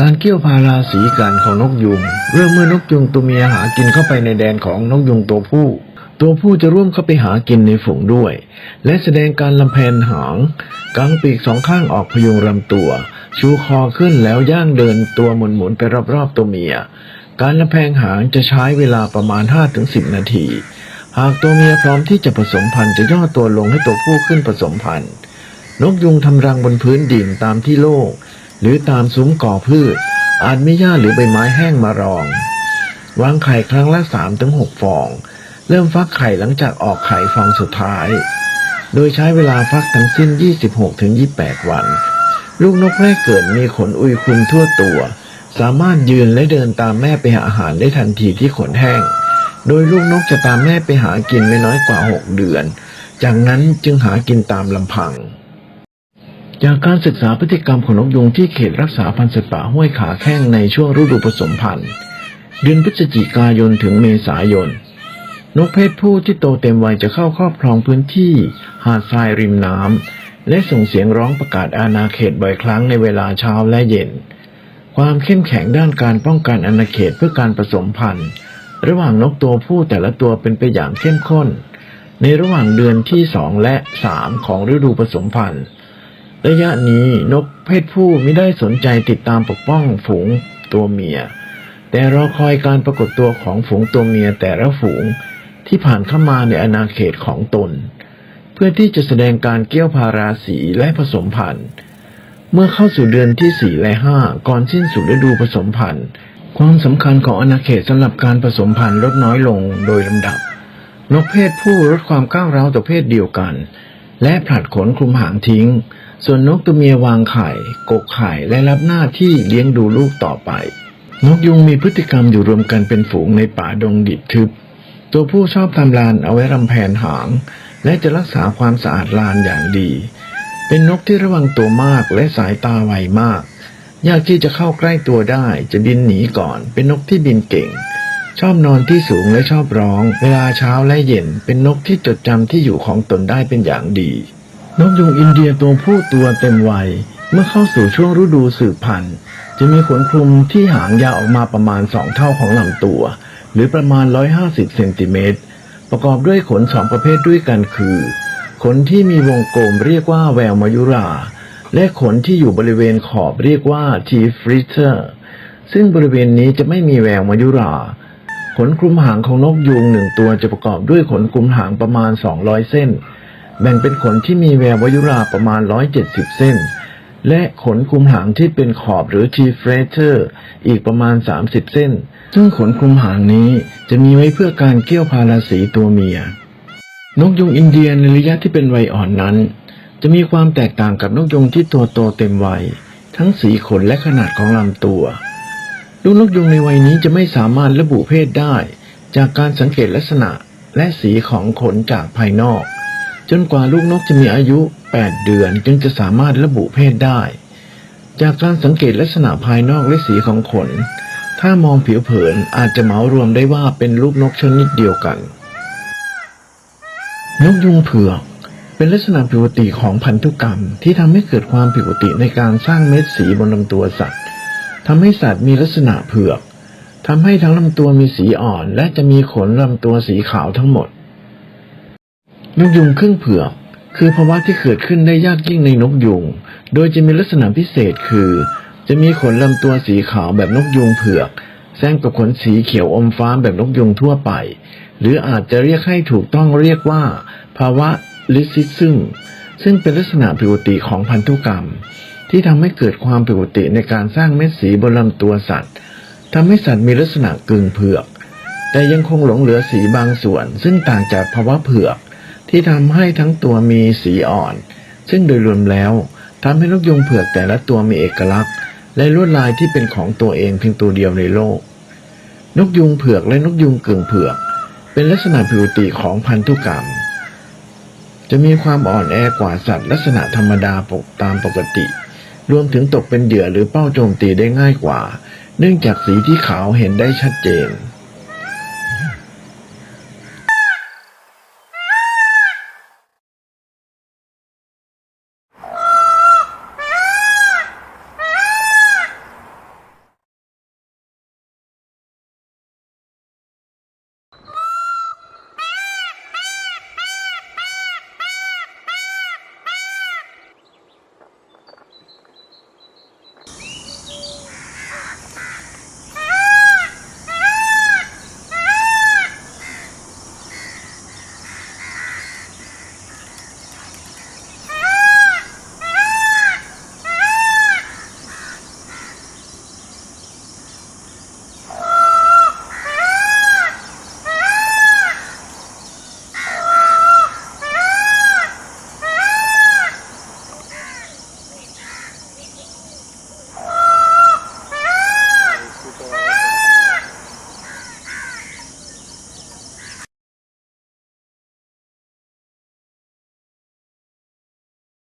การเกี่ยวพาราสีกันของนกยุงเริ่มเมื่อนกยุงตัวเมียหากินเข้าไปในแดนของนกยุงตัวผู้ ตัวผู้จะร่วมเข้าไปหากินในฝูงด้วย และแสดงการลำแพนหางกางปีกสองข้างออกพยุงลำตัว ชูคอขึ้นแล้วย่างเดินตัวหมุนๆไปรอบๆตัวเมีย การลำแพงหางจะใช้เวลาประมาณ 5-10 นาที หากตัวเมียพร้อมที่จะผสมพันธุ์จะย่อตัวลงให้ตัวผู้ขึ้นผสมพันธุ์ นกยุงทำรังบนพื้นดินตามที่โล่ง หรือตามซุ้มก่อพืช อาจมีหญ้าหรือใบไม้แห้งมารอง วางไข่ครั้งละ3าถึงหฟอง เริ่มฟักไข่หลังจากออกไข่ฟองสุดท้าย โดยใช้เวลาฟักทั้งสิ้น 26ถึง28วัน ลูกนกแรกเกิดมีขนอุยคลุมทั่วตัว สามารถยืนและเดินตามแม่ไปหาอาหารได้ทันทีที่ขนแห้ง โดยลูกนกจะตามแม่ไปหากินไม่น้อยกว่า 6 เดือน จากนั้นจึงหากินตามลำพัง จากการศึกษาพฤติกรรมของนกยุงที่เขตรักษาพันธุ์สัตว์ป่าห้วยขาแข้งในช่วงฤดูผสมพันธุ์เดือนพฤศจิกายนถึงเมษายน นกเพศผู้ที่โตเต็มวัยจะเข้าครอบครองพื้นที่ หาดทรายริมน้ำและส่งเสียงร้องประกาศอาณาเขตบ่อยครั้งในเวลาเช้าและเย็น ความเข้มแข็งด้านการป้องกันอาณาเขตเพื่อการผสมพันธุ์ ระหว่างนกตัวผู้แต่ละตัวเป็นไปอย่างเข้มข้น ในระหว่างเดือนที่สองและสามของฤดูผสมพันธุ์ ระยะนี้นกเพศผู้ไม่ได้สนใจติดตามปกป้องฝูงตัวเมีย แต่รอคอยการปรากฏตัวของฝูงตัวเมียแต่ละฝูงที่ผ่านเข้ามาในอาณาเขตของตน เพื่อที่จะแสดงการเกี่ยวพาราสีและผสมพันธุ์ เมื่อเข้าสู่เดือนที่สี่และห้าก่อนสิ้นสุดฤดูผสมพันธุ์ ความสำคัญของอาณาเขตสำหรับการผสมพันธุ์ลดน้อยลงโดยลำดับ นกเพศผู้ลดความก้าวร้าวต่อเพศเดียวกัน และผลัดขนคลุมหางทิ้ง ส่วนนกตัวเมียวางไข่กกไข่และรับหน้าที่เลี้ยงดูลูกต่อไป นกยุงมีพฤติกรรมอยู่รวมกันเป็นฝูงในป่าดงดิบทึบ ตัวผู้ชอบทำลานเอาไว้รำแผนหาง และจะรักษาความสะอาดลานอย่างดี เป็นนกที่ระวังตัวมากและสายตาไวมาก ยากที่จะเข้าใกล้ตัวได้ จะบินหนีก่อน เป็นนกที่บินเก่ง ชอบนอนที่สูงและชอบร้อง เวลาเช้าและเย็น เป็นนกที่จดจำที่อยู่ของตนได้เป็นอย่างดี นกยุงอินเดียตัวผู้ตัวเต็มวัย เมื่อเข้าสู่ช่วงฤดูสืบพันธุ์ จะมีขนคลุมที่หางยาวออกมาประมาณสองเท่าของลำตัว หรือประมาณ 150เซนติเมตรประกอบด้วยขนสองประเภทด้วยกันคือ ขนที่มีวงกลมเรียกว่าแววมายุรา และขนที่อยู่บริเวณขอบเรียกว่าทีฟริเตอร์ซึ่งบริเวณนี้จะไม่มีแววมายุรา ขนคลุมหางของนกยูงหนึ่งตัวจะประกอบด้วยขนคลุมหางประมาณ 200 เส้น แบ่งเป็นขนที่มีแวววายุราประมาณ 170 เส้น และขนคลุมหางที่เป็นขอบหรือ T f r a t e r อีกประมาณ 30 เส้น ซึ่งขนคลุมหางนี้จะมีไว้เพื่อการเกี่ยวพาราสีตัวเมีย นกยุงอินเดียในระยะที่เป็นวัยอ่อนนั้น จะมีความแตกต่างกับนกยุงที่ตัวโตเต็มวัย ทั้งสีขนและขนาดของลำตัวลูกนกยุงในวัยนี้จะไม่สามารถระบุเพศได้ จากการสังเกตลักษณะและสีของขนจากภายนอก จนกว่าลูกนกจะมีอายุ 8 เดือนจึงจะสามารถระบุเพศได้ จากการสังเกตลักษณะภายนอกและสีของขน ถ้ามองผิวเผินอาจจะเหมารวมได้ว่าเป็นลูกนกชนิดเดียวกัน นกยุงเผือกเป็นลักษณะผิวติของพันธุกรรมที่ทำให้เกิดความผิดปกติในการสร้างเม็ดสีบนลำตัวสัตว์ทำให้สัตว์มีลักษณะเผือกทำให้ทั้งลำตัวมีสีอ่อน และจะมีขนลำตัวสีขาวทั้งหมด นกยุงครึ่งเผือกคือภาวะที่เกิดขึ้นได้ยากยิ่งในนกยุง โดยจะมีลักษณะพิเศษคือ จะมีขนลำตัวสีขาวแบบนกยุงเผือกแซมกับขนสีเขียวอมฟ้าแบบนกยุงทั่วไป หรืออาจจะเรียกให้ถูกต้องเรียกว่า ภาวะลิซิซึมซึ่งเป็นลักษณะผิวติของพันธุกรรม ที่ทำให้เกิดความผิดปกติในการสร้างเม็ดสีบนลำตัวสัตว์ทำให้สัตว์มีลักษณะกึ่งเผือก แต่ยังคงหลงเหลือสีบางส่วน ซึ่งต่างจากภาวะเผือก ที่ทำให้ทั้งตัวมีสีอ่อน ซึ่งโดยรวมแล้วทำให้นกยุงเผือกแต่ละตัวมีเอกลักษณ์ และลวดลายที่เป็นของตัวเองเพียงตัวเดียวในโลก นกยุงเผือกและนกยุงกึ่งเผือก เป็นลักษณะผิวติของพันธุกรรม จะมีความอ่อนแอกว่าสัตว์ลักษณะธรรมดาปกตามปกติ รวมถึงตกเป็นเหยื่อหรือเป้าโจมตีได้ง่ายกว่า เนื่องจากสีที่ขาวเห็นได้ชัดเจน